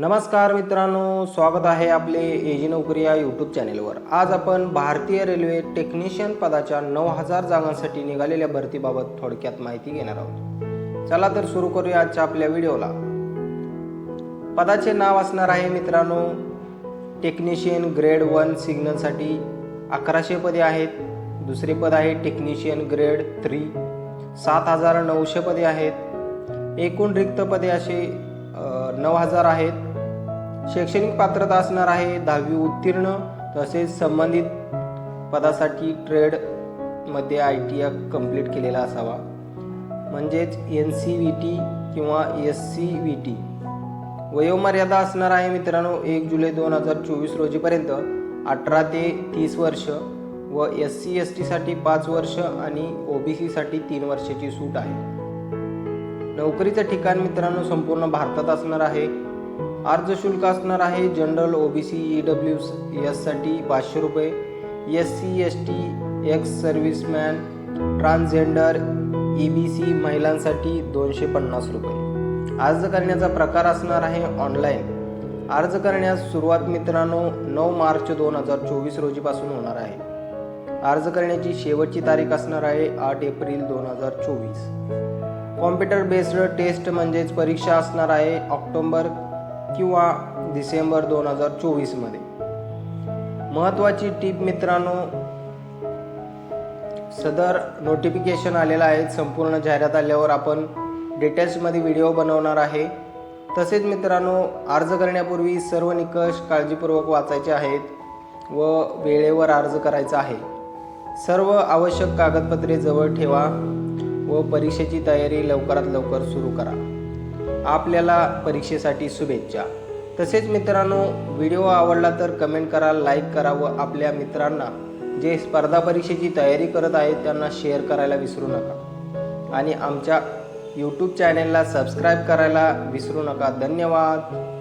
नमस्कार मित्रांनो स्वागत आहे आपले एजी नोकरी या यूट्यूब चॅनेलवर आज आपण भारतीय रेल्वे टेक्निशियन पदाच्या नऊ हजार जागांसाठी निघालेल्या भरतीबाबत थोडक्यात माहिती घेणार आहोत. चला तर सुरू करूया आजच्या आपल्या व्हिडिओला. पदाचे नाव असणार आहे मित्रांनो टेक्निशियन ग्रेड वन सिग्नलसाठी अकराशे पदे आहेत. दुसरे पद आहे टेक्निशियन ग्रेड थ्री सात हजार नऊशे पदे आहेत. एकूण रिक्त पदे असे नऊ हजार आहेत. शैक्षणिक पात्रता असणार आहे दहावी उत्तीर्ण तसेच संबंधित पदासाठी ट्रेडमध्ये आय टी आय कंप्लीट केलेला असावा. म्हणजेच एन सी व्ही टी किंवा एस सी व्ही टी वयोमर्यादा असणार आहे मित्रांनो एक जुलै दोन हजार चोवीस रोजीपर्यंत अठरा ते तीस वर्ष व एस सी एस टीसाठी पाच वर्ष आणि ओ बी सीसाठी तीन वर्षाची सूट आहे. नोकरीचं ठिकाण मित्रांनो संपूर्ण भारतात असणार आहे. अर्ज शुल्क असणार आहे general O B C E W एससाठी पाचशे रुपये. S C S T ex servicemen transgender E B C महिलांसाठी दोनशे पन्नास रुपये. अर्ज करण्याचा प्रकार असणार आहे ऑनलाईन. अर्ज करण्यास सुरुवात मित्रांनो नऊ मार्च दोन हजार चोवीस रोजीपासून होणार आहे. अर्ज करण्याची शेवटची तारीख असणार आहे आठ एप्रिल दोन हजार चोवीस. कॉम्प्युटर बेस्ड टेस्ट म्हणजेच परीक्षा असणार आहे ऑक्टोंबर किंवा डिसेंबर दोन हजार चोवीसमध्ये. महत्त्वाची टीप मित्रांनो सदर नोटिफिकेशन आलेलं आहे संपूर्ण जाहिरात आल्यावर आपण डिटेल्समध्ये व्हिडिओ बनवणार आहे. तसेच मित्रांनो अर्ज करण्यापूर्वी सर्व निकष काळजीपूर्वक वाचायचे आहेत व वेळेवर अर्ज करायचा आहे. सर्व आवश्यक कागदपत्रे जवळ ठेवा व परीक्षेची तयारी लवकरात लवकर सुरू करा. आपल्याला परीक्षेसाठी शुभेच्छा. तसेच मित्रांनो व्हिडिओ आवडला तर कमेंट करा लाईक करा व आपल्या मित्रांना जे स्पर्धा परीक्षेची तयारी करत आहेत त्यांना शेअर करायला विसरू नका. आणि आमच्या यूट्यूब चॅनेलला सबस्क्राईब करायला विसरू नका. धन्यवाद.